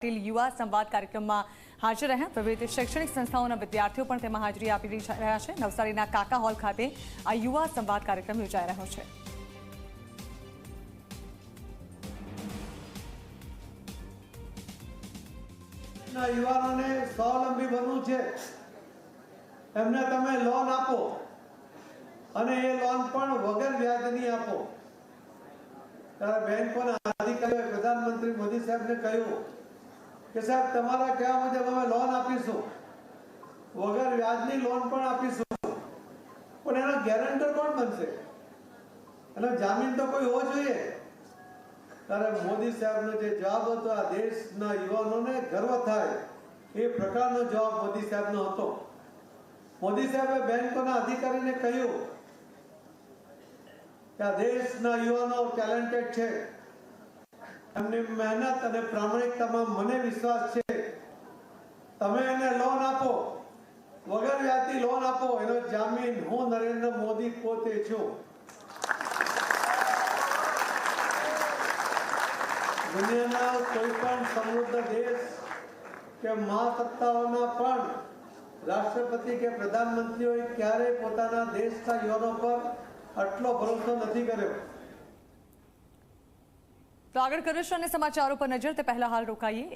પાટીલ યુવા સંવાદ કાર્યક્રમમાં હાજર રહ્યા. વિવિધ શૈક્ષણિક સંસ્થાઓના વિદ્યાર્થીઓ પણ તેમાં હાજરી આપી રહ્યા છે. નવસારીના કાકા હોલ ખાતે આ યુવા સંવાદ કાર્યક્રમ યોજાઈ રહ્યો છે. યુવાનોને સ્વાવલંબી બનવું છે. એમને તમે લોન આપો અને એ લોન પણ વગર વ્યાજની આપો. ત્યારે બેંકોના અધિકારીઓએ પ્રધાનમંત્રી મોદી સાહેબને કહ્યું કે સાહેબ, તમારા કહેવા મુજબ અમે લોન આપીશું. વગર વ્યાજની લોન પણ આપીશું. પણ એનો ગેરંટર કોણ બનશે? એનો જામીન તો કોઈ હોવો જોઈએ. ત્યારે મોદી સાહેબનો જે જવાબ હતો, આ દેશના યુવાનોને ગર્વ થાય એ પ્રકારનો જવાબ મોદી સાહેબનો હતો. મોદી સાહેબે બેંકોના અધિકારીને કહ્યું કે આ દેશના યુવાનો ટેલેન્ટેડ છે. એમની મહેનત અને પ્રામાણિકતામાં મને વિશ્વાસ છે. તમે એને લોન આપો. વગર વ્યાજની લોન આપો. એનો જામીન હું નરેન્દ્ર મોદી પોતે છું. દુનિયાના કોઈ પણ સમૃદ્ધ દેશ કે મહાસત્તાઓના પણ રાષ્ટ્રપતિ કે પ્રધાનમંત્રીઓએ ક્યારેય પોતાના દેશના યુવાનો પર આટલો ભરોસો નથી કર્યો. તો આગળ કરીશું અને સમાચારો પર નજર? તે પહેલા હાલ રોકાઈએ.